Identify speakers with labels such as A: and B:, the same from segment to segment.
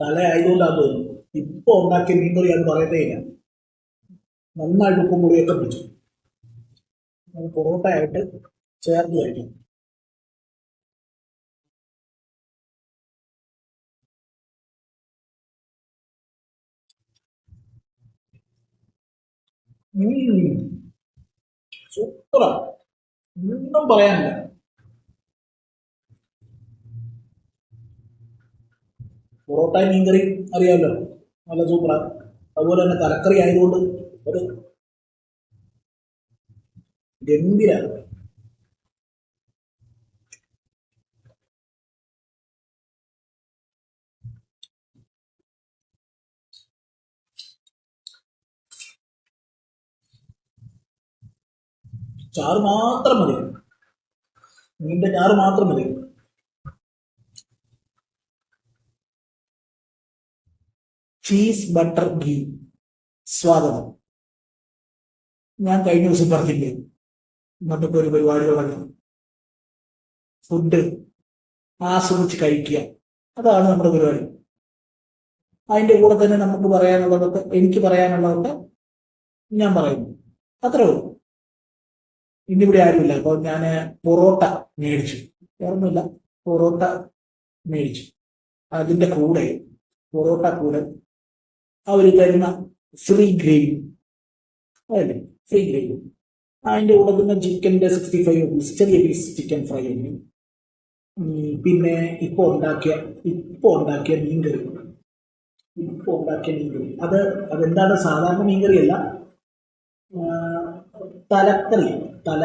A: തല ആയതുകൊണ്ടാണ് തോന്നുന്നു ഇപ്പൊ ഉണ്ടാക്കിയ മീൻകറി അത് പറയത്തേ ഇല്ല. നന്നായിട്ട് ഉപ്പും മുറിയൊക്കെ പിടിച്ചു. പൊറോട്ട ആയിട്ട് ചേർന്ന് കഴിക്കും സൂപ്പറാ. ഒന്നും പറയാനില്ല. പൊറോട്ട മീൻകറി അറിയാമല്ലോ. നല്ല സൂപ്പറാണ് അതുപോലെ തന്നെ തലക്കറി ആയതുകൊണ്ട് ഒരു ഗംഭീര ചാറ് മാത്രം മതി. മീന്റെ ചാറ് മാത്രം മതി. ചീസ് ബട്ടർ ഗീ സ്വാഗതം. ഞാൻ കഴിഞ്ഞ ദിവസം പറഞ്ഞില്ലേ ഇന്നത്തെ ഒരു പരിപാടി തുടങ്ങി ഫുഡ് ആസ്വദിച്ച് കഴിക്കുക. അതാണ് നമ്മുടെ പരിപാടി. അതിന്റെ കൂടെ തന്നെ നമുക്ക് പറയാനുള്ളതൊക്കെ എനിക്ക് പറയാനുള്ളതൊക്കെ ഞാൻ പറയുന്നു. അത്രേ ഉള്ളൂ. ഇന്നിവിടെ ആരുമില്ല. അപ്പൊ ഞാൻ പൊറോട്ട മേടിച്ചു. വേറൊന്നുമില്ല. പൊറോട്ട മേടിച്ചു. അതിന്റെ കൂടെ പൊറോട്ട കൂടെ അവർ തരുന്ന ഫ്രീ ഗ്രേവി അതല്ലേ ഫ്രീ ഗ്രേവി അതിന്റെ കൂടെ തന്നെ ചിക്കന്റെ സിക്സ്റ്റി ഫൈവ് റുപ്പീസ് ചെറിയ പീസ് ചിക്കൻ ഫ്രൈ ഉണ്ട് പിന്നെ ഇപ്പൊ ഉണ്ടാക്കിയ ഇപ്പൊ ഉണ്ടാക്കിയ മീൻകറി. ഇപ്പൊ ഉണ്ടാക്കിയ മീൻകറി. അത് അതെന്താണ്? സാധാരണ മീൻകറി അല്ല. തലക്കറി തല.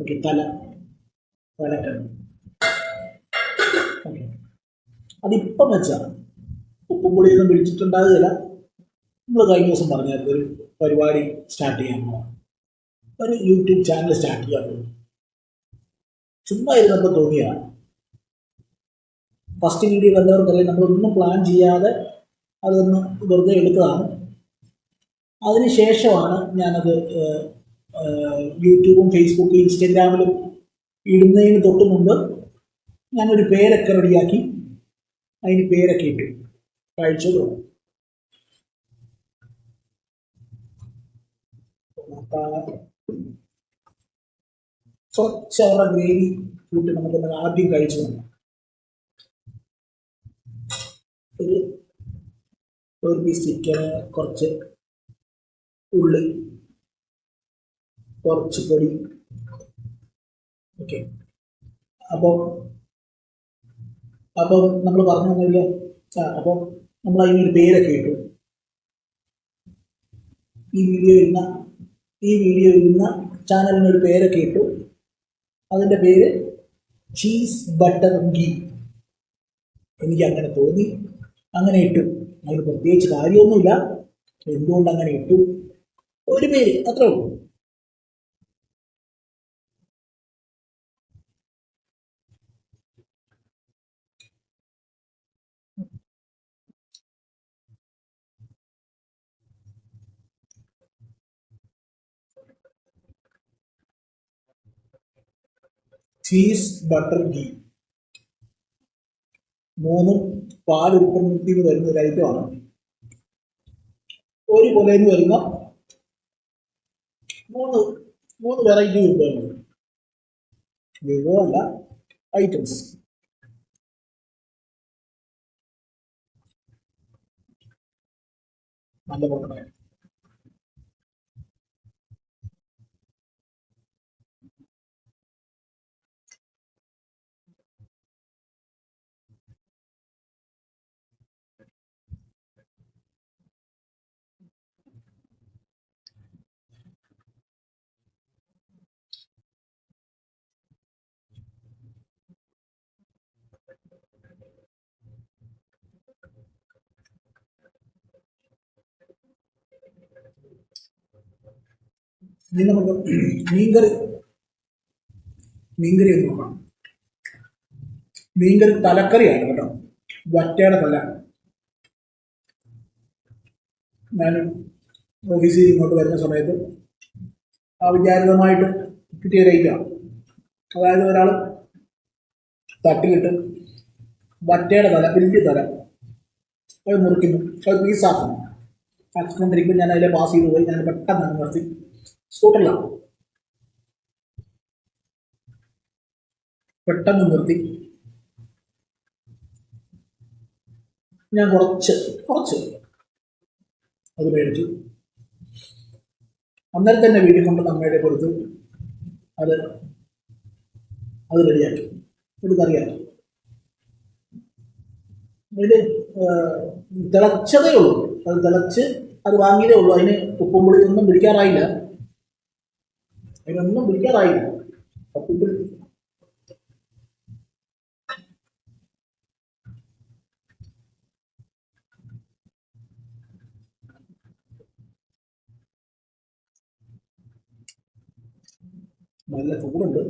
A: ഓക്കെ തല. തലക്കറി. ഓക്കെ അതിപ്പം വെച്ചാണ് ഉപ്പും പുളിയൊന്നും പിടിച്ചിട്ടുണ്ടാകുകയില്ല. നമ്മൾ കഴിഞ്ഞ ദിവസം പറഞ്ഞായിരുന്നു ഒരു പരിപാടി സ്റ്റാർട്ട് ചെയ്യാൻ പോകാം ഒരു യൂട്യൂബ് ചാനൽ സ്റ്റാർട്ട് ചെയ്യാൻ പോകും ചുമ്മാ ഇരുന്നപ്പോൾ തോന്നിയാണ് ഫസ്റ്റ് വീഡിയോ കണ്ടവർക്കറിയാം നമ്മളൊന്നും പ്ലാൻ ചെയ്യാതെ അതൊന്ന് വെറുതെ എടുത്തതാണ്. അതിനുശേഷമാണ് ഞാനത് യൂട്യൂബും ഫേസ്ബുക്കും ഇൻസ്റ്റഗ്രാമിലും ഇടുന്നതിന് തൊട്ട് മുമ്പ് ഞാനൊരു പേരൊക്കെ റെഡിയാക്കി അതിന് പേരൊക്കെ ഇട്ടു. കഴിച്ചു സ്വച്ഛമുള്ള ഗ്രേവി കൂട്ടി നമുക്ക് ആദ്യം കഴിച്ചു നോക്കാം. ഒരു പീസ് ചിക്കന് കുറച്ച് ഉള്ളി കുറച്ച് പൊടി. ഓക്കെ അപ്പോൾ അപ്പം നമ്മൾ പറഞ്ഞു തന്നില്ല അപ്പം നമ്മൾ അതിനൊരു പേരൊക്കെ ഇട്ടു. ഈ വീഡിയോ ഇന്ന ഈ വീഡിയോ ഇന്ന ചാനലിനൊരു പേരൊക്കെ ഇട്ടു. അതിന്റെ പേര് ചീസ് ബട്ടർ ഗീ എനിക്ക് അങ്ങനെ തോന്നി. അങ്ങനെ ഇട്ടു. അതിന് പ്രത്യേകിച്ച് കാര്യമൊന്നുമില്ല. എന്തുകൊണ്ട് അങ്ങനെ ഇട്ടു? ഒരു പേര് അത്രേ ഉള്ളൂ. ചീസ് ബട്ടർ ഗീ മൂന്നും പാൽ ഉൽപ്പന്നത്തിൽ വരുന്ന ഒരു ഐറ്റമാണ് ഒരു കൊലയിൽ വരുന്ന മൂന്ന് മൂന്ന് വെറൈറ്റി വിഭവങ്ങൾ വിഭവമല്ല ഐറ്റംസ് നല്ല പൊട്ടണ ഇനി നമുക്ക് മീൻകറി മീൻകറി ഒന്ന് നോക്കാം മീൻകറി തലക്കറിയാണ് കേട്ടോ. വറ്റയുടെ തല. ഞാൻ ഓഫീസിൽ ഇങ്ങോട്ട് വരുന്ന സമയത്ത് അവിചാരിതമായിട്ട് കിട്ടിയ റേറ്റാണ് അതായത് ഒരാൾ തട്ടിലിട്ട് വറ്റയുടെ തല വലിയ തല അത് മുറിക്കുന്നു. അത് പീസാക്കുന്നു. ആക്കിക്കൊണ്ടിരിക്കുമ്പോൾ ഞാൻ അതിലെ പാസ് ചെയ്ത് പോയി. ഞാൻ പെട്ടെന്ന് നിർത്തി. സ്കൂട്ടറിലാണ് പെട്ടെന്ന് നിർത്തി. ഞാൻ കുറച്ച് കുറച്ച് അത് മേടിച്ചു. അന്നേരം തന്നെ വീട്ടിൽ കൊണ്ട് അമ്മയുടെ കൊടുത്തു. അത് അത് റെഡിയാക്കി. ഒരു കറിയാക്കി. ഇത് തിളച്ചതേ ഉള്ളൂ. അത് തിളച്ച് അത് വാങ്ങിയതേ ഉള്ളൂ. അതിന് ഉപ്പും പുളി ഒന്നും പിടിക്കാറായില്ല. അതിനൊന്നും പുളി നല്ല ചൂടുണ്ട്.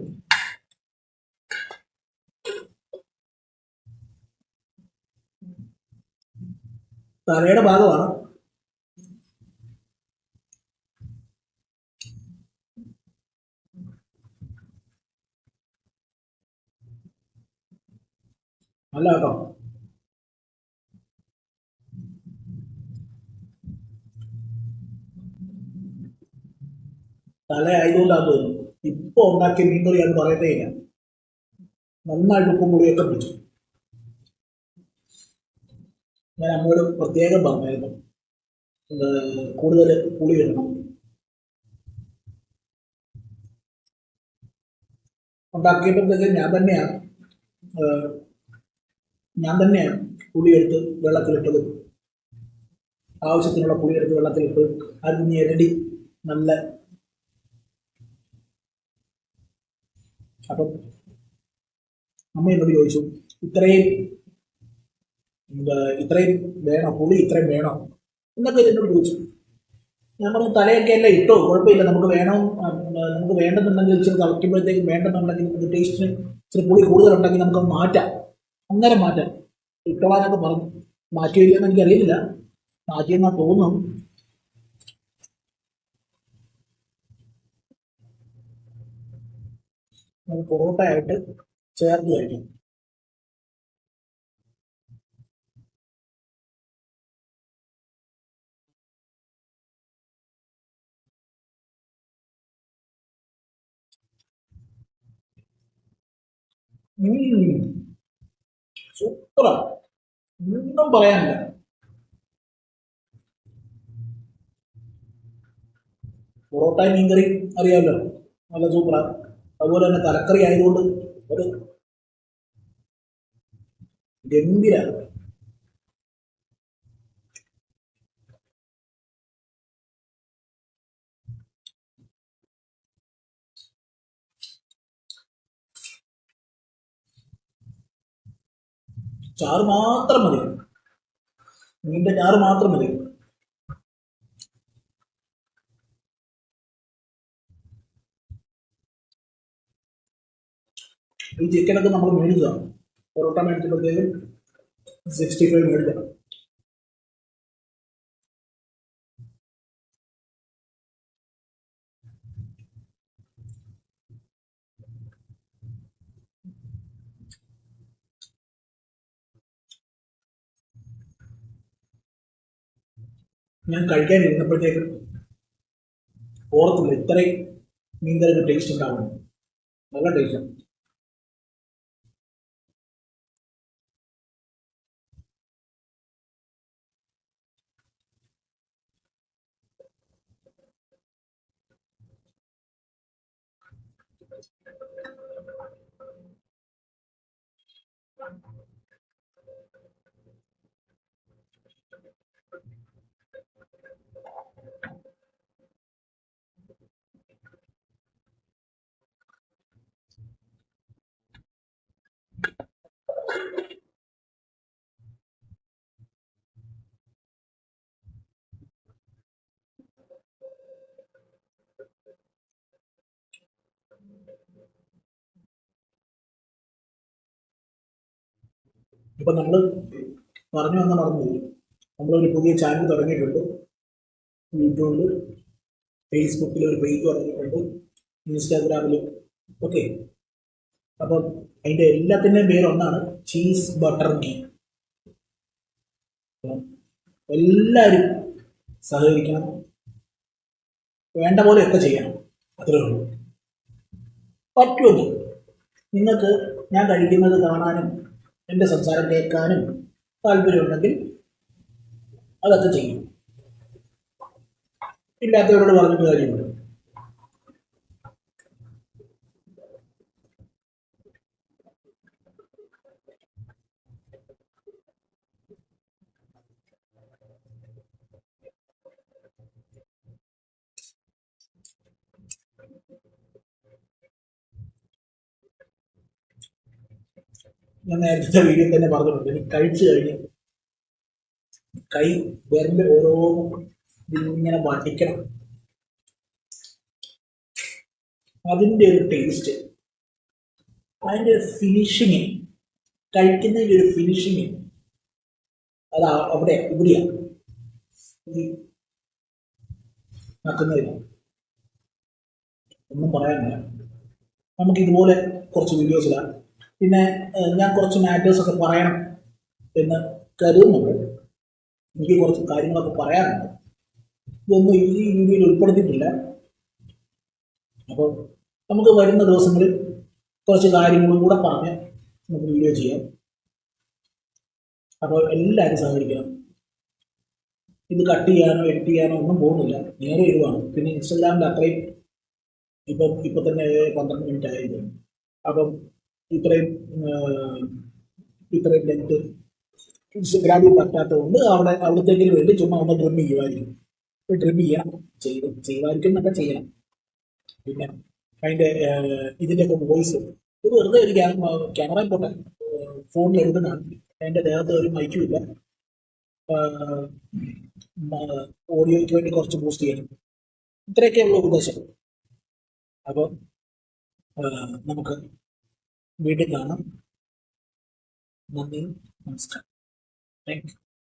A: തലയുടെ ഭാഗമാണ്. അല്ല കേട്ടോ തല ആയതുകൊണ്ടാണ് തോന്നുന്നു ഇപ്പൊ ഉണ്ടാക്കിയ മീൻകറി അത് പറയത്തേ ഇല്ല. നന്നായിട്ട് ഉപ്പും കൂടിയൊക്കെ പിടിച്ചു. ഞാൻ അമ്മയോട് പ്രത്യേകം പറഞ്ഞായിരുന്നു. കൂടുതൽ പുളി ഇടണം. ഉണ്ടാക്കിയപ്പോഴത്തേക്ക് ഞാൻ തന്നെയാണ് ഞാൻ തന്നെയാണ് പുളിയെടുത്ത് വെള്ളത്തിലിട്ടത്. ആവശ്യത്തിനുള്ള പുളിയെടുത്ത് വെള്ളത്തിലിട്ട് അരിഞ്ഞ് ഞെരടി. നല്ല അപ്പം അമ്മ എന്നോട് ചോദിച്ചു ഇത്രയും ഇത്രയും വേണോ? പുളി ഇത്രയും വേണോ? എന്നൊക്കെ എന്നോട് ചോദിച്ചു. ഞാൻ പറഞ്ഞു തലയൊക്കെ അല്ല ഇട്ടോ? കുഴപ്പമില്ല. നമുക്ക് വേണം? നമുക്ക് വേണ്ടെന്നുണ്ടെങ്കിൽ ഇച്ചിരി തിളയ്ക്കുമ്പോഴത്തേക്ക് വേണ്ടെന്നുണ്ടെങ്കിൽ നമുക്ക് ടേസ്റ്റിന് ഇച്ചിരി പുളി കൂടുതലുണ്ടെങ്കിൽ നമുക്ക് മാറ്റാം. അന്നേരം മാറ്റാൻ. ഇട്ടവാനൊക്കെ പറഞ്ഞു. മാറ്റിയില്ലെന്ന് എനിക്കറിയില്ല. മാറ്റിയെന്നാ തോന്നും നമുക്ക് പൊറോട്ട ആയിട്ട് ചേർത്ത് കഴിക്കും സൂപ്പറാ ഒന്നും പറയാനില്ല. പൊറോട്ട മീൻകറി അറിയാമല്ലോ. നല്ല സൂപ്പറാണ്. അതുപോലെ തന്നെ തലക്കറി ആയതുകൊണ്ട് ഒരു ഗംഭീര ചാറ് മാത്രം മതി. മീന്റെ ചാറ് മാത്രം മതി. ഈ ചിക്കനൊക്കെ നമ്മൾ മേടിച്ചതാണ് പൊറോട്ട മേടിച്ചപ്പോഴത്തേക്കും സിക്സ്റ്റി ഫൈവ് മേടിക്കണം ഞാൻ കഴിക്കാൻ ഇരുന്നപ്പോഴത്തേക്കും ഓർത്തില്ല ഇത്രയും മീൻകറിക്ക് ടേസ്റ്റ് ഉണ്ടാവണം നല്ല ടേസ്റ്റാണ് ഇപ്പൊ നമ്മൾ പറഞ്ഞു വന്ന മറന്നു നമ്മളൊരു പുതിയ ചാനൽ തുടങ്ങിയിട്ടുണ്ട്. യൂട്യൂബിൽ ഫേസ്ബുക്കിൽ ഒരു പേജ് തുടങ്ങിയിട്ടുണ്ട്. ഇൻസ്റ്റാഗ്രാമിൽ ഓക്കെ അപ്പം അതിന്റെ എല്ലാത്തിന്റെയും പേരൊന്നാണ് ചീസ് ബട്ടർ ഗീ എല്ലാവരും സഹകരിക്കണം. വേണ്ട പോലെയൊക്കെ ചെയ്യണം. അത്രേ ഉള്ളൂ. പറ്റുമല്ലോ നിങ്ങൾക്ക് ഞാൻ കഴിക്കുന്നത് കാണാനും എന്റെ സംസാരം കേൾക്കാനും താല്പര്യമുണ്ടെങ്കിൽ അതൊക്കെ ചെയ്യും. ഇല്ലാത്തവരോട് പറഞ്ഞിട്ട് കാര്യമുണ്ട്. ഞാൻ നേരത്തെ വീഡിയോ തന്നെ പറഞ്ഞിട്ടുണ്ട്. എനിക്ക് കഴിച്ചു കഴിഞ്ഞ് കൈ വിരൽ ഓരോ ഇങ്ങനെ വടിക്കണം അതിന്റെ ഒരു ടേസ്റ്റ് അതിന്റെ ഒരു ഫിനിഷിങ് കഴിക്കുന്നതിന്റെ ഒരു ഫിനിഷിങ് അത് അവിടെ ഇവിടെയാണ് ഈ നക്കുന്നതിന് ഒന്നും പറയാനില്ല. നമുക്ക് ഇതുപോലെ കുറച്ച് വീഡിയോസ് ഇടാം. പിന്നെ ഞാൻ കുറച്ച് മാറ്റേഴ്സ് ഒക്കെ പറയണം എന്ന് കരുതുന്നുണ്ട്. എനിക്ക് കുറച്ച് കാര്യങ്ങളൊക്കെ പറയാനുണ്ട്. ഇതൊന്നും ഈ വീഡിയോയിൽ ഉൾപ്പെടുത്തിയിട്ടില്ല. അപ്പോൾ നമുക്ക് വരുന്ന ദിവസങ്ങളിൽ കുറച്ച് കാര്യങ്ങളും കൂടെ പറഞ്ഞ് നമുക്ക് വീഡിയോ ചെയ്യാം. അപ്പോൾ എല്ലാവരും സഹകരിക്കണം. ഇത് കട്ട് ചെയ്യാനോ എഡിറ്റ് ചെയ്യാനോ ഒന്നും പോകുന്നില്ല. നേരെ ഇടുവാണ് പിന്നെ ഇൻസ്റ്റഗ്രാമിൽ അത്രയും ഇപ്പം ഇപ്പം തന്നെ പന്ത്രണ്ട് മിനിറ്റ് ആയത് അപ്പം ഇത്രയും ഇത്രയും ലെങ്ത് ഇൻസ്റ്റഗ്രാമിൽ പറ്റാത്തതുകൊണ്ട് അവിടെ അവിടത്തേക്കിന് വേണ്ടി ചുമ്മാ ഒന്ന് ട്രിം ചെയ്യുമായിരിക്കും ട്രിം ചെയ്യണം. ചെയ്ത് ചെയ്യുമായിരിക്കും എന്നൊക്കെ ചെയ്യണം. പിന്നെ അതിന്റെ ഇതിന്റെയൊക്കെ വോയിസ് ഇത് വെറുതെ ഒരു ക്യാമറ പോട്ടെ. ഫോണിൽ എഴുതുന്നതാണ് അതിന്റെ ദേഹത്ത് ഒരു മൈക്കും ഇല്ല. ഓഡിയോയ്ക്ക് വേണ്ടി കുറച്ച് ബൂസ്റ്റ് ചെയ്യണം. ഇത്രയൊക്കെയുള്ള ഉദ്ദേശം. അപ്പോൾ നമുക്ക് വീണ്ടും കാണാം. നന്ദി നമസ്കാരം. Thank you